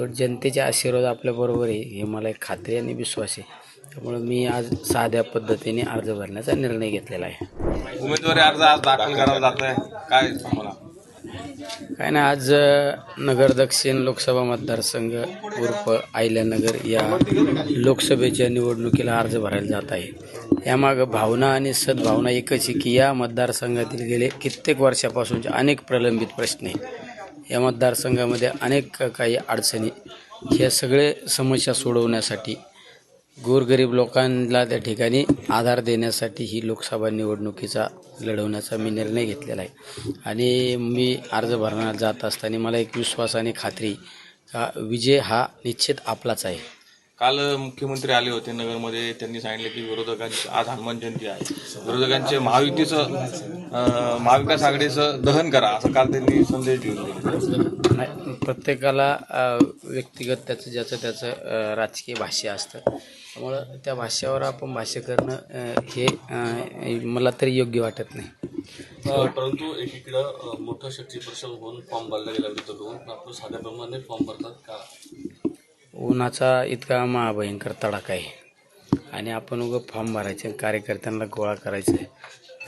शेवट जनतेचे आशीर्वाद आपल्याबरोबर आहे हे मला एक खात्री आणि विश्वास आहे. त्यामुळं मी आज साध्या पद्धतीने अर्ज भरण्याचा निर्णय घेतलेला आहे. उमेदवारी अर्ज आज दाखल करावा जात आहे काय मला काय ना आज अ, नगर दक्षिण लोकसभा मतदारसंघ उर्फ आयल्यानगर या लोकसभेच्या निवडणुकीला अर्ज भरायला जात आहे. यामागं भावना आणि सद्भावना एकच आहे की या मतदारसंघातील गेले कित्येक वर्षापासूनचे अनेक प्रलंबित प्रश्न आहे या मतदारसंघामध्ये अनेक काही अडचणी ह्या सगळे समस्या सोडवण्यासाठी गोरगरीब लोकांना त्या ठिकाणी आधार देण्यासाठी ही लोकसभा निवडणुकीचा लढवण्याचा मी निर्णय घेतलेला आहे. आणि मी अर्ज भरण्यात जात असताना मला एक विश्वास आणि खात्री का विजय हा निश्चित आपलाच आहे. काल मुख्यमंत्री आले होते नगरमध्ये. त्यांनी सांगितलं की विरोधकांची आज हनुमान जयंती आहे. विरोधकांचे महायुतीचं महाविकास आघाडीचं दहन करा असं काल त्यांनी संदेश देऊन दिला. नाही प्रत्येकाला व्यक्तिगत त्याचं ज्याचं त्याचं राजकीय भाष्य असतं. त्यामुळं त्या भाष्यावर आपण भाष्य करणं हे मला तरी योग्य वाटत नाही. परंतु एकीकडं मोठं शक्ती परिश्रम होऊन फॉर्म भरला गेला विरोध होऊन आपण साध्याप्रमाणे फॉर्म भरतात का? उन्हाचा इतका महाभयंकर तडाखा आहे. आणि आपण उगं फॉर्म भरायचे कार्यकर्त्यांना गोळा करायचं आहे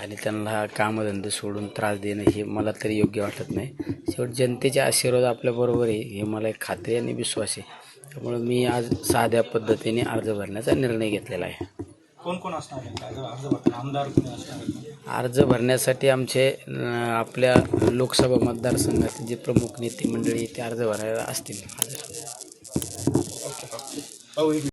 आणि त्यांना कामधंदे सोडून त्रास देणं हे मला तरी योग्य वाटत नाही. शेवट जनतेचे आशीर्वाद आपल्याबरोबर आहे हे मला एक खात्री आणि विश्वास आहे. त्यामुळं मी आज साध्या पद्धतीने अर्ज भरण्याचा निर्णय घेतलेला आहे. कोण कोण असणार आमदार अर्ज भरण्यासाठी आमचे आपल्या लोकसभा मतदारसंघातील जे प्रमुख नेते मंडळी ते अर्ज भरायला असतील. हजर भाऊ, एक